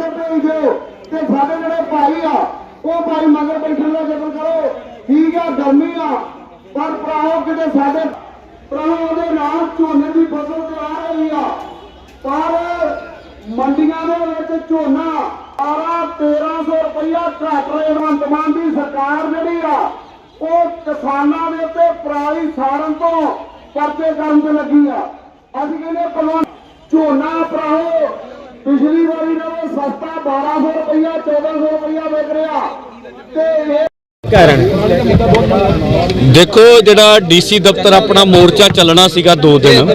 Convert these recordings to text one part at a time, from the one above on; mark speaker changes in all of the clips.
Speaker 1: ਪੈਸੇ ਭੇਜ ਦਿਓ। ਤੇ ਸਾਡੇ ਜਿਹੜੇ ਭਾਈ ਆ, ਉਹ ਭਾਈ ਮਗਰ ਬੈਠਣ ਦਾ ਜ਼ਿਕਰ ਕਰੋ। ਠੀਕ ਆ, ਗਰਮੀ ਆ। ਪਰ ਭਰਾਓ, ਕਿਤੇ ਸਾਡੇ ਭਰਾਓ ਉਹਦੇ ਨਾਲ ਝੋਨੇ ਦੀ ਫਸਲ ਤੇ ਆ ਰਹੀ ਆ। ਪਰ ਮੰਡੀਆਂ ਦੇ ਵਿੱਚ ਝੋਨਾ 12 1300 ਰੁਪਇਆ ਘੱਟ ਰੇਟ ਵੰਤਮਾਨ ਦੀ ਸਰਕਾਰ ਜਿਹੜੀ ਆ, ਉਹ ਕਿਸਾਨਾਂ ਦੇ ਉੱਤੇ ਪਰਾਲੀ ਸਾੜਨ ਤੋਂ ਪਰਚੇ ਕਰਨ ਤੇ ਲੱਗੀ ਆ। ਅਸੀਂ ਕਹਿੰਦੇ ਝੋਨਾ ਭਰਾਓ ਪਿਛਲੀ ਵਾਰੀ ਨਾਲੋਂ ਸਸਤਾ 1200 ਰੁਪਇਆ 1400 ਰੁਪਇਆ ਵਿਕ ਰਿਹਾ। ਤੇ ਇਹ
Speaker 2: ਕਾਰਨ?
Speaker 3: ਦੇਖੋ, ਜਿਹੜਾ ਡੀਸੀ ਦਫ਼ਤਰ ਆਪਣਾ ਮੋਰਚਾ ਚੱਲਣਾ ਸੀਗਾ 2 ਦਿਨ,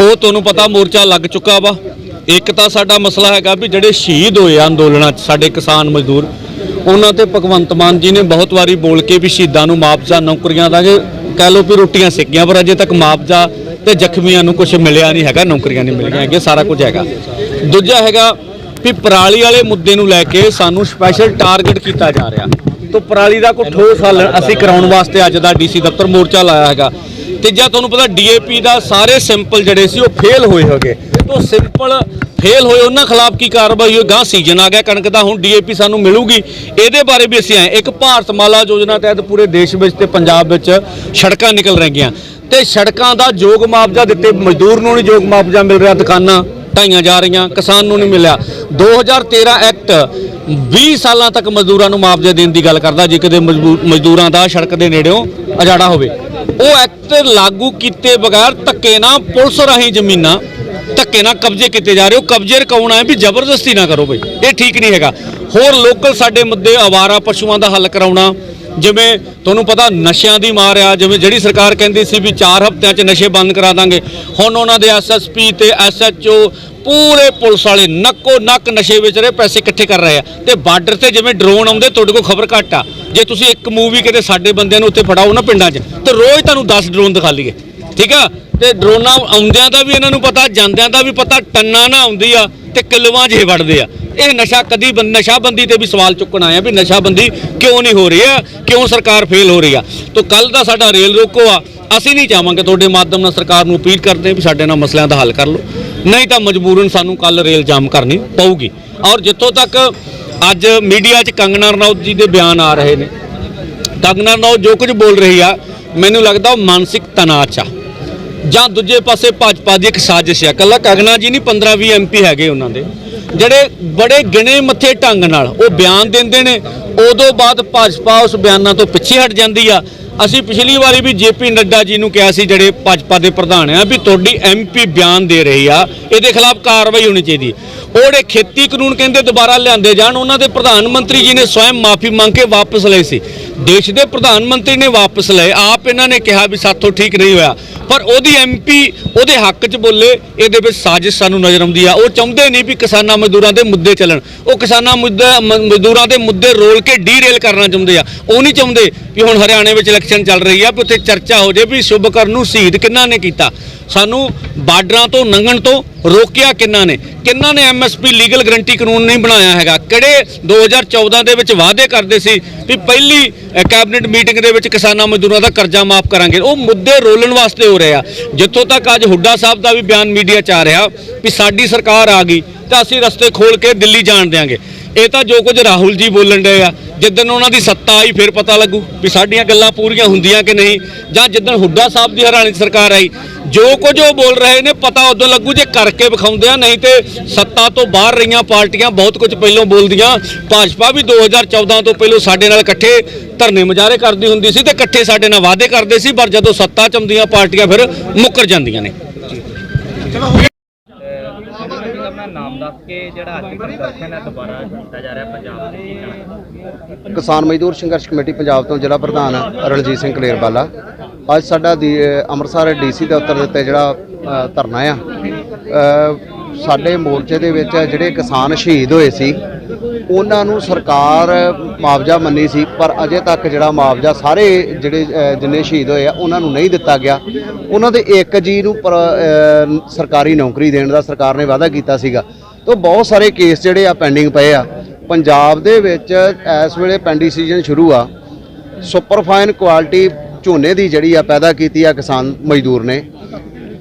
Speaker 3: ਉਹ ਤੁਹਾਨੂੰ ਪਤਾ ਮੋਰਚਾ ਲੱਗ ਚੁੱਕਾ ਵਾ। ਇੱਕ ਤਾਂ ਸਾਡਾ ਮਸਲਾ ਹੈਗਾ ਵੀ ਜਿਹੜੇ ਸ਼ਹੀਦ ਹੋਏ ਆ ਅੰਦੋਲਨਾਂ 'ਚ, ਸਾਡੇ ਕਿਸਾਨ ਮਜ਼ਦੂਰ, ਉਹਨਾਂ ਤੇ ਭਗਵੰਤ ਮਾਨ ਜੀ ਨੇ ਬਹੁਤ ਵਾਰੀ ਬੋਲ ਕੇ ਵੀ ਸ਼ਹੀਦਾਂ ਨੂੰ ਮੁਆਵਜ਼ਾ, ਨੌਕਰੀਆਂ ਦਾਂਗੇ। ਕਹਿ ਲਓ ਵੀ ਰੋਟੀਆਂ ਸਿੱਕੀਆਂ ਪਰ ਅਜੇ ਤੱਕ ਮੁਆਵਜ਼ਾ ਤੇ ਜ਼ਖਮੀਆਂ ਨੂੰ ਕੁਝ ਮਿਲਿਆ ਨਹੀਂ ਹੈਗਾ, ਨੌਕਰੀਆਂ ਨਹੀਂ ਮਿਲੀਆਂ ਹੈਗੀਆਂ, ਸਾਰਾ ਕੁਝ ਹੈਗਾ। ਦੂਜਾ ਹੈਗਾ ਵੀ ਪਰਾਲੀ ਵਾਲੇ ਮੁੱਦੇ ਨੂੰ ਲੈ ਕੇ ਸਾਨੂੰ ਸਪੈਸ਼ਲ ਟਾਰਗੇਟ ਕੀਤਾ ਜਾ ਰਿਹਾ। ਤੋਂ ਪਰਾਲੀ ਦਾ ਕੋਈ ਠੋਸ ਹੱਲ ਅਸੀਂ ਕਰਾਉਣ ਵਾਸਤੇ ਅੱਜ ਦਾ ਡੀਸੀ ਦਫ਼ਤਰ ਮੋਰਚਾ ਲਾਇਆ ਹੈਗਾ। ਤੀਜਾ ਤੁਹਾਨੂੰ ਪਤਾ ਡੀਏਪੀ ਦਾ ਸਾਰੇ ਸੈਂਪਲ ਜਿਹੜੇ ਸੀ ਉਹ ਫੇਲ ਹੋਏ ਹੋਗੇ। ਤੋਂ ਸਿੰਪਲ ਫੇਲ ਹੋਏ ਉਹਨਾਂ ਖਿਲਾਫ ਕੀ ਕਾਰਵਾਈ ਹੋਈ? ਗਾਂ ਸੀਜ਼ਨ ਆ ਗਿਆ, ਕਣਕ ਦਾ ਹੁਣ ਡੀਏਪੀ ਸਾਨੂੰ ਮਿਲੂਗੀ। ਇਹਦੇ ਬਾਰੇ ਵੀ ਅਸੀਂ ਆਏ ਇੱਕ ਭਾਰਤ ਮਾਲਾ ਯੋਜਨਾ ਤਹਿਤ ਪੂਰੇ ਦੇਸ਼ ਵਿੱਚ ਤੇ ਪੰਜਾਬ ਵਿੱਚ ਸੜਕਾਂ ਨਿਕਲ ਰਹੀਆਂ ਤੇ ਸੜਕਾਂ ਦਾ ਯੋਗ ਮੁਆਵਜ਼ਾ ਦਿੱਤੇ, ਮਜ਼ਦੂਰ ਨੂੰ ਨਹੀਂ ਯੋਗ ਮੁਆਵਜ਼ਾ ਮਿਲ ਰਿਹਾ, ਦੁਕਾਨਾਂ ਢਾਈਆਂ ਜਾ ਰਹੀਆਂ, ਕਿਸਾਨ ਨੂੰ ਨਹੀਂ ਮਿਲਿਆ। 2013 ਐਕਟ 20 ਸਾਲਾਂ ਤੱਕ ਮਜ਼ਦੂਰਾਂ ਨੂੰ ਮੁਆਵਜ਼ਾ ਦੇਣ ਦੀ ਗੱਲ ਕਰਦਾ, ਜੇ ਕਿਤੇ ਮਜ਼ਦੂਰਾਂ ਦਾ ਸੜਕ ਦੇ ਨੇੜਿਓਂ ਅਜਾੜਾ ਹੋਵੇ। ਉਹ ਐਕਟ ਲਾਗੂ ਕੀਤੇ ਬਗੈਰ ਧੱਕੇ ਨਾਲ ਪੁਲਿਸ ਰਾਹੀਂ ਜ਼ਮੀਨਾਂ ਧੱਕੇ ਨਾਲ ਕਬਜ਼ੇ ਕੀਤੇ ਜਾ ਰਹੇ ਹੋ। ਕਬਜ਼ੇ ਰਕਾਉਣਾ ਹੈ ਵੀ ਜ਼ਬਰਦਸਤੀ ਨਾ ਕਰੋ ਬਈ। ਇਹ ਠੀਕ ਨਹੀਂ ਹੈਗਾ। ਹੋਰ ਲੋਕਲ ਸਾਡੇ ਮੁੱਦੇ ਆਵਾਰਾ ਪਸ਼ੂਆਂ ਦਾ ਹੱਲ ਕਰਾਉਣਾ, ਜਿਵੇਂ ਤੁਹਾਨੂੰ ਪਤਾ ਨਸ਼ਿਆਂ ਦੀ ਮਾਰ ਆ, ਜਿਵੇਂ ਜਿਹੜੀ ਸਰਕਾਰ ਕਹਿੰਦੀ ਸੀ ਵੀ 4 ਹਫ਼ਤਿਆਂ 'ਚ ਨਸ਼ੇ ਬੰਦ ਕਰਾ ਦਾਂਗੇ। ਹੁਣ ਉਹਨਾਂ ਦੇ ਐਸਐਸਪੀ ਤੇ ਐਸਐਚਓ ਪੂਰੇ ਪੁਲਿਸ ਵਾਲੇ ਨੱਕੋ ਨੱਕ ਨਸ਼ੇ ਵਿੱਚ ਰਹੇ, ਪੈਸੇ ਇਕੱਠੇ ਕਰ ਰਹੇ ਆ। ਤੇ ਬਾਰਡਰ ਤੇ ਜਿਵੇਂ ਡਰੋਨ ਆਉਂਦੇ, ਤੁਹਾਡੇ ਕੋਲ ਖਬਰ ਘੱਟ ਆ। ਜੇ ਤੁਸੀਂ ਇੱਕ ਮੂਵੀ ਕਿਤੇ ਸਾਡੇ ਬੰਦਿਆਂ ਨੂੰ ਉੱਥੇ ਫੜਾਓ ਨਾ ਪਿੰਡਾਂ 'ਚ, ਤੇ ਰੋਜ਼ ਤੁਹਾਨੂੰ 10 ਡਰੋਨ ਦਿਖਾ ਲਈਏ। ਠੀਕ ਆ? ਤੇ ਡਰੋਨਾਂ ਆਉਂਦਿਆਂ ਦਾ ਵੀ ਇਹਨਾਂ ਨੂੰ ਪਤਾ, ਜਾਂਦਿਆਂ ਦਾ ਵੀ ਪਤਾ, ਟੰਨਾ ਨਾ ਆਉਂਦੀ ਆ ਤੇ ਕਿਲੋਆਂ 'ਚ ਵੜਦੇ ਆ। ਇਹ ਨਸ਼ਾ ਕਦੀ ਬੰਦ ਨਸ਼ਾਬੰਦੀ ਤੇ ਵੀ ਸਵਾਲ ਚੁੱਕਣ ਆਇਆ ਵੀ ਨਸ਼ਾਬੰਦੀ ਕਿਉਂ ਨਹੀਂ ਹੋ ਰਹੀ ਆ, ਕਿਉਂ ਸਰਕਾਰ ਫੇਲ ਹੋ ਰਹੀ ਆ। ਤੋਂ ਕੱਲ ਦਾ ਸਾਡਾ ਰੇਲ ਰੋਕੋ ਆ, ਅਸੀਂ ਨਹੀਂ ਚਾਹਾਂਗੇ ਤੁਹਾਡੇ ਮਾਧਿਅਮ ਨਾਲ ਸਰਕਾਰ ਨੂੰ ਅਪੀਲ ਕਰਦੇ ਵੀ ਸਾਡੇ ਨਾਲ ਮਸਲਿਆਂ ਦਾ ਹੱਲ ਕਰ ਲਓ। ਨਹੀਂ ਤਾਂ ਮਜਬੂਰਨ ਸਾਨੂੰ ਕੱਲ ਰੇਲ ਜਾਮ ਕਰਨੀ ਪਊਗੀ। ਔਰ ਜਿੱਥੋਂ ਤੱਕ ਅੱਜ ਮੀਡੀਆ 'ਚ ਕੰਗਨਾ ਰਣੌਤ ਜੀ ਦੇ ਬਿਆਨ ਆ ਰਹੇ ਨੇ, ਕੰਗਨਾ ਰਣੌਤ ਜੋ ਕੁਝ ਬੋਲ ਰਹੀ ਆ, ਮੈਨੂੰ ਲੱਗਦਾ ਉਹ ਮਾਨਸਿਕ ਤਣਾਅ 'ਚ ਆ। ਜਾਂ ਦੂਜੇ ਪਾਸੇ ਭਾਜਪਾ ਦੀ ਇੱਕ ਸਾਜ਼ਿਸ਼ ਹੈ। ਕੱਲਾ ਕਗਨਾ ਜੀ ਨਹੀਂ 15 20 ਐਮਪੀ ਹੈਗੇ ਉਹਨਾਂ ਦੇ। ਜਿਹੜੇ ਬੜੇ ਗਿਣੇ ਮੱਥੇ ਢੰਗ ਨਾਲ ਉਹ ਬਿਆਨ ਦਿੰਦੇ ਨੇ, ਉਦੋਂ ਬਾਅਦ ਭਾਜਪਾ ਉਸ ਬਿਆਨਾਂ ਤੋਂ ਪਿੱਛੇ ਹਟ ਜਾਂਦੀ ਆ। ਅਸੀਂ ਪਿਛਲੀ ਵਾਰੀ ਵੀ ਜੇਪੀ ਨੱਡਾ ਜੀ ਨੂੰ ਕਿਹਾ ਸੀ ਜਿਹੜੇ ਭਾਜਪਾ ਦੇ ਪ੍ਰਧਾਨ ਆ ਵੀ ਤੁਹਾਡੀ ਐਮਪੀ ਬਿਆਨ ਦੇ ਰਹੀ ਆ, ਇਹਦੇ ਖਿਲਾਫ ਕਾਰਵਾਈ ਹੋਣੀ ਚਾਹੀਦੀ। ਉਹ ਜਿਹੜੇ ਖੇਤੀ ਕਾਨੂੰਨ ਕਹਿੰਦੇ ਦੁਬਾਰਾ ਲਿਆਂਦੇ ਜਾਣ, ਉਹਨਾਂ ਦੇ ਪ੍ਰਧਾਨ ਮੰਤਰੀ ਜੀ ਨੇ ਸਵੈਮ ਮਾਫੀ ਮੰਗ ਕੇ ਵਾਪਸ ਲਏ ਸੀ। ਦੇਸ਼ ਦੇ ਪ੍ਰਧਾਨ ਮੰਤਰੀ ਨੇ ਵਾਪਸ ਲਏ, ਆਪ ਇਹਨਾਂ ਨੇ ਕਿਹਾ ਵੀ ਸਾਥੋਂ ਠੀਕ ਨਹੀਂ ਹੋਇਆ। ਪਰ ਉਹਦੀ ਐਮਪੀ ਉਹਦੇ ਹੱਕ 'ਚ ਬੋਲੇ, ਇਹਦੇ ਵਿੱਚ ਸਾਜ਼ਿਸ਼ ਸਾਨੂੰ ਨਜ਼ਰ ਆਉਂਦੀ ਆ। ਉਹ ਚਾਹੁੰਦੇ ਨਹੀਂ ਵੀ ਕਿਸਾਨਾਂ ਮਜ਼ਦੂਰਾਂ ਦੇ ਮੁੱਦੇ ਚੱਲਣ। ਉਹ ਕਿਸਾਨਾਂ ਮੁੱਦਾ ਮਜ਼ਦੂਰਾਂ ਦੇ ਮੁੱਦੇ ਰੋਲ ਕੇ ਡੀਰੇਲ ਕਰਨਾ ਚਾਹੁੰਦੇ ਆ। ਉਹ ਨਹੀਂ ਚਾਹੁੰਦੇ ਵੀ ਹੁਣ ਹਰਿਆਣੇ ਵਿੱਚ ਇਲੈਕਸ਼ਨ ਚੱਲ ਰਹੀ ਆ, ਵੀ ਉੱਥੇ ਚਰਚਾ ਹੋ ਜੇ ਵੀ ਸ਼ੁਭਕਰਨ ਨੂੰ ਸ਼ਹੀਦ ਕਿੰਨਾ ਨੇ ਕੀਤਾ? ਸਾਨੂੰ ਬਾਰਡਰਾਂ ਤੋਂ ਲੰਘਣ ਤੋਂ ਰੋਕਿਆ ਕਿੰਨਾ ਨੇ? ਕਿੰਨਾ ਨੇ ਐਮਐਸਪੀ ਲੀਗਲ ਗਰੰਟੀ ਕਾਨੂੰਨ ਨਹੀਂ ਬਣਾਇਆ ਹੈਗਾ? ਕਿਹੜੇ 2014 ਦੇ ਵਿੱਚ ਵਾਅਦੇ ਕਰਦੇ ਸੀ ਵੀ ਪਹਿਲੀ ਕੈਬਨਿਟ ਮੀਟਿੰਗ ਦੇ ਵਿੱਚ ਕਿਸਾਨਾਂ ਮਜ਼ਦੂਰਾਂ ਦਾ ਕਰਜ਼ਾ ਮਾਫ ਕਰਾਂਗੇ? ਉਹ ਮੁੱਦੇ ਰੋਲਣ ਵਾਸਤੇ ਹੋ ਰਹੇ ਆ। ਜਿੱਥੋਂ ਤੱਕ ਅੱਜ ਹੁੱਡਾ ਸਾਹਿਬ ਦਾ ਵੀ ਬਿਆਨ ਮੀਡੀਆ 'ਚ ਆ ਰਿਹਾ ਵੀ ਸਾਡੀ ਸਰਕਾਰ ਆ ਗਈ, ਤਾਂ ਅਸੀਂ ਰਸਤੇ ਖੋਲ ਕੇ ਦਿੱਲੀ ਜਾਣ ਦਿਆਂਗੇ। ਇਹ ਤਾਂ ਜੋ ਕੁਝ ਰਾਹੁਲ ਜੀ ਬੋਲਣ ਡਏ ਆ, ਜਿੱਦਣ ਉਹਨਾਂ ਦੀ ਸੱਤਾ ਆਈ ਫਿਰ ਪਤਾ ਲੱਗੂ ਵੀ ਸਾਡੀਆਂ ਗੱਲਾਂ ਪੂਰੀਆਂ ਹੁੰਦੀਆਂ ਕਿ ਨਹੀਂ, ਜਾਂ ਜਿੱਦਣ ਹੁੱਡਾ ਸਾਹਿਬ ਦੀ ਹਰਿਆਣੇ ਸਰਕਾਰ ਆਈ, ਜੋ ਕੁਝ ਉਹ ਬੋਲ ਰਹੇ ਨੇ ਪਤਾ ਉਦੋਂ ਲੱਗੂ ਜੇ ਕਰਕੇ ਵਿਖਾਉਂਦੇ ਆ, ਨਹੀਂ ਤੇ ਸੱਤਾ ਤੋਂ ਬਾਹਰ ਰਹੀਆਂ ਪਾਰਟੀਆਂ ਬਹੁਤ ਕੁਝ ਪਹਿਲਾਂ ਬੋਲਦੀਆਂ, ਭਾਜਪਾ ਵੀ 2014 ਤੋਂ ਪਹਿਲਾਂ ਸਾਡੇ ਨਾਲ ਇਕੱਠੇ ਧਰਨੇ ਮੁਜ਼ਾਹਰੇ ਕਰਦੀ ਹੁੰਦੀ ਸੀ ਤੇ ਇਕੱਠੇ ਸਾਡੇ ਨਾਲ ਵਾਅਦੇ ਕਰਦੇ ਸੀ, ਪਰ ਜਦੋਂ ਸੱਤਾ 'ਚ ਆਉਂਦੀਆਂ ਪਾਰਟੀਆਂ ਫਿਰ ਮੁੱਕਰ ਜਾਂਦੀਆਂ ਨੇ।
Speaker 2: ਦੱਸ ਕੇ ਜਿਹੜਾ ਅੱਜ ਪ੍ਰਦਰਸ਼ਨ ਹੈ, ਦੁਬਾਰਾ ਕੀਤਾ ਜਾ ਰਿਹਾ ਪੰਜਾਬ ਦੇ ਕੀ
Speaker 4: ਕਿਸਾਨ ਮਜ਼ਦੂਰ ਸੰਘਰਸ਼ ਕਮੇਟੀ ਪੰਜਾਬ ਤੋਂ ਜ਼ਿਲ੍ਹਾ ਪ੍ਰਧਾਨ ਰਣਜੀਤ ਸਿੰਘ ਕਲੇਰਵਾਲਾ। ਅੱਜ ਸਾਡਾ ਦੀ ਅੰਮ੍ਰਿਤਸਰ ਡੀਸੀ ਦਫ਼ਤਰ ਦੇ ਉੱਤੇ ਜਿਹੜਾ ਧਰਨਾ ਆ। ਸਾਡੇ ਮੋਰਚੇ ਦੇ ਵਿੱਚ ਜਿਹੜੇ ਕਿਸਾਨ ਸ਼ਹੀਦ ਹੋਏ ਸੀ ਉਹਨਾਂ ਨੂੰ ਸਰਕਾਰ ਮੁਆਵਜ਼ਾ ਮੰਨੀ ਸੀ, ਪਰ ਅਜੇ ਤੱਕ ਜਿਹੜਾ ਮੁਆਵਜ਼ਾ ਸਾਰੇ ਜਿਹੜੇ ਜਿੰਨੇ ਸ਼ਹੀਦ ਹੋਏ ਆ, ਉਹਨਾਂ ਨੂੰ ਨਹੀਂ ਦਿੱਤਾ ਗਿਆ। ਉਹਨਾਂ ਦੇ ਇੱਕ ਜੀ ਨੂੰ ਪਰ- ਸਰਕਾਰੀ ਨੌਕਰੀ ਦੇਣ ਦਾ ਸਰਕਾਰ ਨੇ ਵਾਅਦਾ ਕੀਤਾ ਸੀਗਾ। ਤੋਂ ਬਹੁਤ ਸਾਰੇ ਕੇਸ ਜਿਹੜੇ ਆ ਪੈਂਡਿੰਗ ਪਏ ਆ। ਪੰਜਾਬ ਦੇ ਵਿੱਚ ਇਸ ਵੇਲੇ ਪੈਂਡੀ ਸੀਜ਼ਨ ਸ਼ੁਰੂ ਆ। ਸੁਪਰਫਾਈਨ ਕੁਆਲਿਟੀ ਝੋਨੇ ਦੀ ਜਿਹੜੀ ਆ ਪੈਦਾ ਕੀਤੀ ਆ ਕਿਸਾਨ ਮਜ਼ਦੂਰ ਨੇ।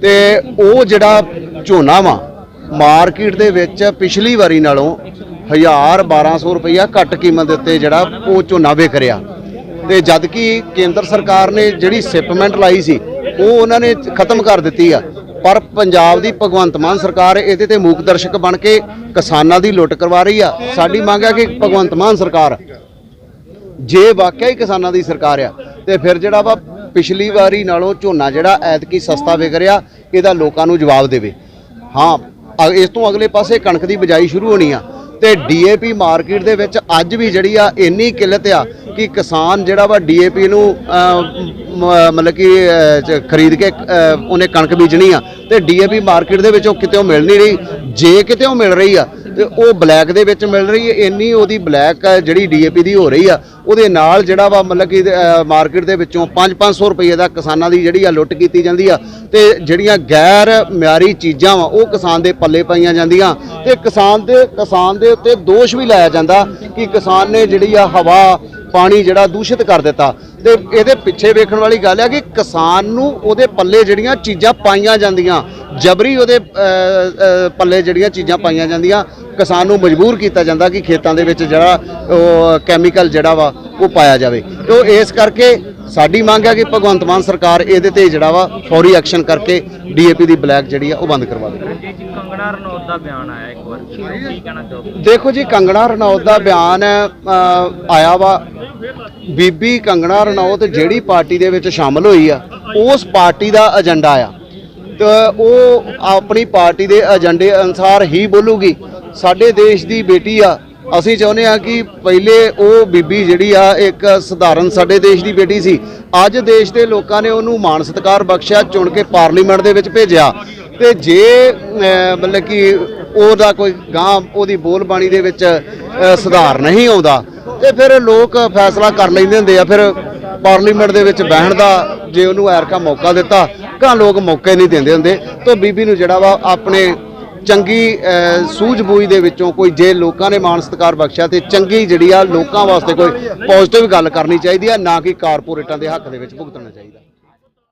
Speaker 4: ਤੇ ਉਹ ਜਿਹੜਾ ਝੋਨਾ ਵਾ, ਮਾਰਕੀਟ ਦੇ ਵਿੱਚ ਪਿਛਲੀ ਵਾਰੀ ਨਾਲੋਂ 1000 1200 ਰੁਪਈਆ ਘੱਟ ਕੀਮਤ ਦੇ ਉੱਤੇ ਜਿਹੜਾ ਉਹ ਝੋਨਾ ਵਿਕ ਰਿਹਾ। ਤੇ ਜਦ ਕਿ ਕੇਂਦਰ ਸਰਕਾਰ ਨੇ ਜਿਹੜੀ ਸਿਪਮੈਂਟ ਲਾਈ ਸੀ, ਉਹ ਉਹਨਾਂ ਨੇ ਖਤਮ ਕਰ ਦਿੱਤੀ ਆ। ਪਰ ਪੰਜਾਬ ਦੀ ਭਗਵੰਤ ਮਾਨ ਸਰਕਾਰ ਇਹਦੇ ਤੇ ਮੂਕ ਦਰਸ਼ਕ ਬਣ ਕੇ ਕਿਸਾਨਾਂ ਦੀ ਲੁੱਟ ਕਰਵਾ ਰਹੀ ਆ। ਸਾਡੀ ਮੰਗ ਆ ਕਿ ਭਗਵੰਤ ਮਾਨ ਸਰਕਾਰ ਜੇ ਵਾਕਿਆ ਹੀ ਕਿਸਾਨਾਂ ਦੀ ਸਰਕਾਰ ਆ, ਤੇ ਫਿਰ ਜਿਹੜਾ ਵਾ ਪਿਛਲੀ ਵਾਰੀ ਨਾਲੋਂ ਝੋਨਾ ਜਿਹੜਾ ਐਤਕੀ ਸਸਤਾ ਵਿਕ ਰਿਹਾ, ਇਹਦਾ ਲੋਕਾਂ ਨੂੰ ਜਵਾਬ ਦੇਵੇ। ਹਾਂ, ਅ- ਇਸ ਤੋਂ ਅਗਲੇ ਪਾਸੇ ਕਣਕ ਦੀ ਬਿਜਾਈ ਸ਼ੁਰੂ ਹੋਣੀ ਆ। ਤੇ ਡੀਏਪੀ ਮਾਰਕੀਟ ਦੇ ਵਿੱਚ ਅੱਜ ਵੀ ਜਿਹੜੀ ਆ ਇੰਨੀ ਕਿੱਲਤ ਆ ਕਿ ਕਿਸਾਨ ਜਿਹੜਾ ਵਾ ਡੀਏਪੀ ਨੂੰ ਅ, ਮ- ਮਤਲਬ ਕਿ ਖਰੀਦ ਕੇ ਉਹਨੇ ਕਣਕ ਬੀਜਣੀ ਆ ਤੇ ਡੀਏਪੀ ਮਾਰਕੀਟ ਦੇ ਵਿੱਚ ਉਹ ਕਿਤੇ ਮਿਲ ਨਹੀਂ ਰਹੀ। ਜੇ ਕਿਤੇ ਉਹ ਮਿਲ ਰਹੀ ਆ ਤੇ ਉਹ ਬਲੈਕ ਦੇ ਵਿੱਚ ਮਿਲ ਰਹੀ ਹੈ ਇੰਨੀ ਉਹਦੀ ਬਲੈਕ ਜਿਹੜੀ ਡੀਏਪੀ ਦੀ ਹੋ ਰਹੀ ਆ ਉਹਦੇ ਨਾਲ ਜਿਹੜਾ ਵਾ ਮਤਲਬ ਕਿ ਮਾਰਕੀਟ ਦੇ ਵਿੱਚੋਂ 5-500 ਰੁਪਏ ਦਾ ਕਿਸਾਨਾਂ ਦੀ ਜਿਹੜੀ ਆ ਲੁੱਟ ਕੀਤੀ ਜਾਂਦੀ ਆ ਤੇ ਜਿਹੜੀਆਂ ਗੈਰ ਮਿਆਰੀ ਚੀਜ਼ਾਂ ਵਾ, ਉਹ ਕਿਸਾਨ ਦੇ ਪੱਲੇ ਪਾਈਆਂ ਜਾਂਦੀਆਂ ਤੇ ਕਿਸਾਨ ਦੇ ਕਿਸਾਨ ਦੇ ਉੱਤੇ ਦੋਸ਼ ਵੀ ਲਾਇਆ ਜਾਂਦਾ ਕਿ ਕਿਸਾਨ ਨੇ ਜਿਹੜੀ ਆ ਹਵਾ ਪਾਣੀ ਜਿਹੜਾ ਦੂਸ਼ਿਤ ਕਰ ਦਿੱਤਾ। ਤੇ ਇਹਦੇ ਪਿੱਛੇ ਵੇਖਣ ਵਾਲੀ ਗੱਲ ਹੈ ਕਿ ਕਿਸਾਨ ਨੂੰ ਉਹਦੇ ਪੱਲੇ ਜਿਹੜੀਆਂ ਚੀਜ਼ਾਂ ਪਾਈਆਂ ਜਾਂਦੀਆਂ, ਜਬਰੀ ਉਹਦੇ ਪੱਲੇ ਜਿਹੜੀਆਂ ਚੀਜ਼ਾਂ ਪਾਈਆਂ ਜਾਂਦੀਆਂ, ਕਿਸਾਨ ਨੂੰ ਮਜਬੂਰ ਕੀਤਾ ਜਾਂਦਾ ਕਿ ਖੇਤਾਂ ਦੇ ਵਿੱਚ ਜਿਹੜਾ ਉਹ ਕੈਮੀਕਲ ਜਿਹੜਾ ਵਾ, ਉਹ ਪਾਇਆ ਜਾਵੇ। ਤੇ ਇਸ ਕਰਕੇ ਸਾਡੀ ਮੰਗ ਹੈ ਕਿ ਭਗਵੰਤ ਮਾਨ ਸਰਕਾਰ ਇਹਦੇ ਤੇ ਜਿਹੜਾ ਵਾ ਫੌਰੀ ਐਕਸ਼ਨ ਕਰਕੇ ਡੀਏਪੀ ਦੀ ਬਲੈਕ ਜਿਹੜੀ ਆ ਉਹ ਬੰਦ ਕਰਵਾ ਦੇ।
Speaker 2: ਰਣਜੀਤ ਜੀ ਕੰਗਣਾ ਰਣੌਤ ਦਾ ਬਿਆਨ ਆਇਆ ਇੱਕ ਵਾਰ ਕੀ ਕਹਿਣਾ ਚਾਹੋਗੇ?
Speaker 4: ਦੇਖੋ ਜੀ ਕੰਗਣਾ ਰਣੌਤ ਦਾ ਬਿਆਨ ਆਇਆ ਵਾ। ਬੀਬੀ ਕੰਗਣਾ ਰਣੌਤ ਜਿਹੜੀ ਪਾਰਟੀ ਦੇ ਵਿੱਚ ਸ਼ਾਮਲ ਹੋਈ ਆ ਉਸ ਪਾਰਟੀ ਦਾ ਏਜੰਡਾ ਆ। ਤੇ ਉਹ ਆਪਣੀ ਪਾਰਟੀ ਦੇ ਏਜੰਡੇ ਅਨੁਸਾਰ ਹੀ ਬੋਲੂਗੀ ਸਾਡੇ ਦੇਸ਼ ਦੀ ਬੇਟੀ ਆ ਅਸੀਂ ਚਾਹੁੰਦੇ ਆ ਕਿ ਪਹਿਲੇ ਉਹ ਬੀਬੀ ਜਿਹੜੀ ਆ, ਇੱਕ ਸਧਾਰਨ ਸਾਡੇ ਦੇਸ਼ ਦੀ ਬੇਟੀ ਸੀ, ਅੱਜ ਦੇਸ਼ ਦੇ ਲੋਕਾਂ ਨੇ ਉਹਨੂੰ ਮਾਣ ਸਤਿਕਾਰ ਬਖਸ਼ਿਆ, ਚੁਣ ਕੇ ਪਾਰਲੀਮੈਂਟ ਦੇ ਵਿੱਚ ਭੇਜਿਆ। ਤੇ ਜੇ ਮਤਲਬ ਕਿ ਉਹਦਾ ਕੋਈ ਗਾਂ ਉਹਦੀ ਬੋਲ ਬਾਣੀ ਦੇ ਵਿੱਚ ਸੁਧਾਰ ਨਹੀਂ ਆਉਂਦਾ, ਤੇ ਫਿਰ ਲੋਕ ਫੈਸਲਾ ਕਰ ਲੈਂਦੇ ਹੁੰਦੇ ਆ, ਫਿਰ ਪਾਰਲੀਮੈਂਟ ਦੇ ਵਿੱਚ ਬਹਿਣ ਦਾ ਜੇ ਉਹਨੂੰ ਐਰਕਾ ਮੌਕਾ ਦਿੱਤਾ ਕਾਂ ਲੋਕ ਮੌਕੇ ਨਹੀਂ ਦਿੰਦੇ ਹੁੰਦੇ। ਤਾਂ ਬੀਬੀ ਨੂੰ ਜਿਹੜਾ ਵਾ ਆਪਣੇ ਚੰਗੀ ਸੂਝ-ਬੂਝ ਦੇ ਵਿੱਚੋਂ ਕੋਈ ਜੇ ਲੋਕਾਂ ਨੇ ਮਾਣ ਸਤਿਕਾਰ ਬਖਸ਼ਿਆ ਤੇ ਚੰਗੀ ਜਿਹੜੀ ਆ ਲੋਕਾਂ ਵਾਸਤੇ ਕੋਈ ਪੋਜ਼ਿਟਿਵ ਗੱਲ ਕਰਨੀ ਚਾਹੀਦੀ ਆ, ਨਾ ਕਿ ਕਾਰਪੋਰੇਟਾਂ ਦੇ ਹੱਕ ਦੇ ਵਿੱਚ ਭੁਗਤਣਾ ਚਾਹੀਦਾ।